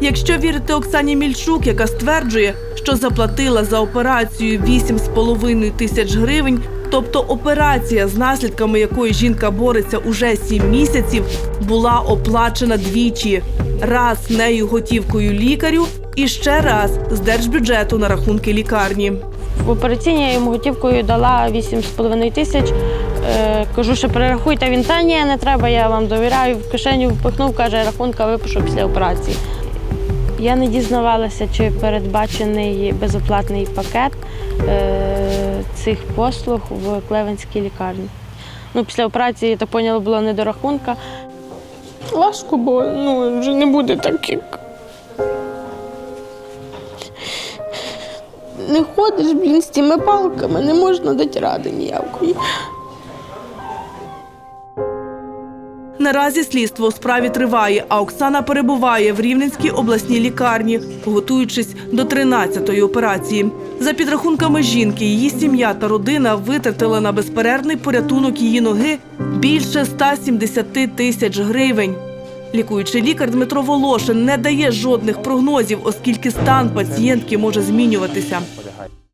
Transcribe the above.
Якщо вірити Оксані Мільчук, яка стверджує, що заплатила за операцію 8,5 тисяч гривень, тобто операція, з наслідками якої жінка бореться уже 7 місяців, була оплачена двічі: раз нею готівкою лікарю і ще раз з держбюджету на рахунки лікарні. В операційній я йому готівкою дала 8,5 тисяч. Е, кажу, що перерахуйте він, та ні, не треба, я вам довіряю. В кишеню впихнув, каже, рахунка випишу після операції. Я не дізнавалася, чи передбачений безоплатний пакет е, цих послуг в Клевенській лікарні. Ну, після операції, я так поняла, було не до рахунка. Важко, бо ну, вже не буде так, як не ходиш, блін, з цими палками, не можна дати ради ніякої. Наразі слідство у справі триває, а Оксана перебуває в Рівненській обласній лікарні, готуючись до 13-ї операції. За підрахунками жінки, її сім'я та родина витратили на безперервний порятунок її ноги більше 170 тисяч гривень. Лікуючий лікар Дмитро Волошин не дає жодних прогнозів, оскільки стан пацієнтки може змінюватися.